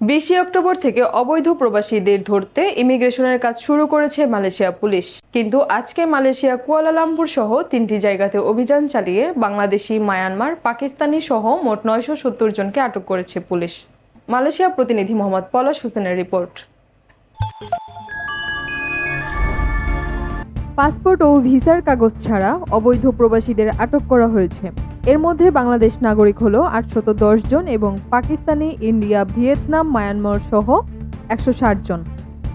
বিশে অক্টোবর থেকে অবৈধ প্রবাসীদের ধরতে ইমিগ্রেশনের কাজ শুরু করেছে মালয়েশিয়া পুলিশ। কিন্তু আজকে মালয়েশিয়া কুয়ালালামপুর সহ তিনটি জায়গাতে অভিযান চালিয়ে বাংলাদেশি মায়ানমার পাকিস্তানি সহ মোট নয়শো সত্তর জনকে আটক করেছে পুলিশ। মালয়েশিয়া প্রতিনিধি মোহাম্মদ পলাশ হোসেনের রিপোর্ট। পাসপোর্ট ও ভিসার কাগজ ছাড়া অবৈধ প্রবাসীদের আটক করা হয়েছে। এর মধ্যে বাংলাদেশ নাগরিক হলো আটশত জন এবং পাকিস্তানি, ইন্ডিয়া, ভিয়েতনাম, মায়ানমার সহ একশো ষাট জন।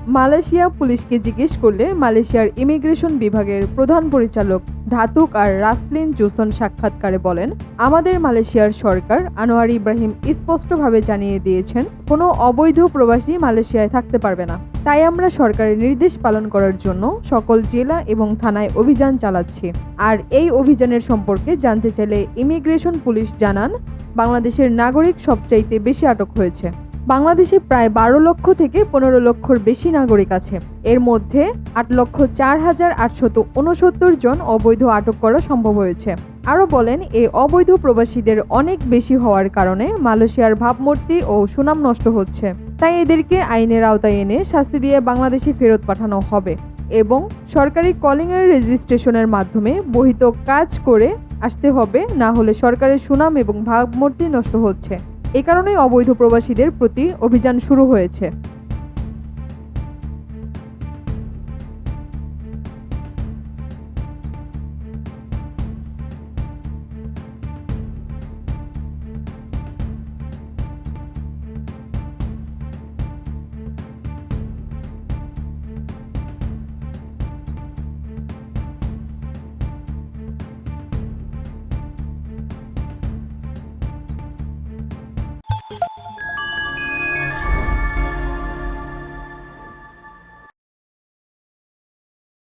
মালয়েশিয়া পুলিশকে জিজ্ঞেস করলে মালয়েশিয়ার ইমিগ্রেশন বিভাগের প্রধান পরিচালক ধাতুক আর রাসলিন জোসন সাক্ষাৎকারে বলেন, আমাদের মালয়েশিয়ার সরকার আনোয়ার ইব্রাহিম স্পষ্টভাবে জানিয়ে দিয়েছেন, কোনো অবৈধ প্রবাসী মালয়েশিয়ায় থাকতে পারবে না। তাই আমরা সরকারের নির্দেশ পালন করার জন্য সকল জেলা এবং থানায় অভিযান চালাচ্ছি। আর এই অভিযানের সম্পর্কে জানতে চাইলে ইমিগ্রেশন পুলিশ জানান, বাংলাদেশের নাগরিক সবচাইতে বেশি আটক হয়েছে। বাংলাদেশে প্রায় বারো লক্ষ থেকে পনেরো লক্ষর বেশি নাগরিক আছে। এর মধ্যে আট লক্ষ চার হাজার আটশত উনসত্তর জন অবৈধ আটক করা সম্ভব হয়েছে। আরও বলেন এই অবৈধ প্রবাসীদের অনেক বেশি হওয়ার কারণে মালয়েশিয়ার ভাবমূর্তি ও সুনাম নষ্ট হচ্ছে। তাই এদেরকে আইনের আওতায় এনে শাস্তি দিয়ে বাংলাদেশে ফেরত পাঠানো হবে এবং সরকারি কলিংয়ের রেজিস্ট্রেশনের মাধ্যমে বহিত কাজ করে আসতে হবে, না হলে সরকারের সুনাম এবং ভাবমূর্তি নষ্ট হচ্ছে। এ কারণেই অবৈধ প্রবাসীদের প্রতি অভিযান শুরু হয়েছে।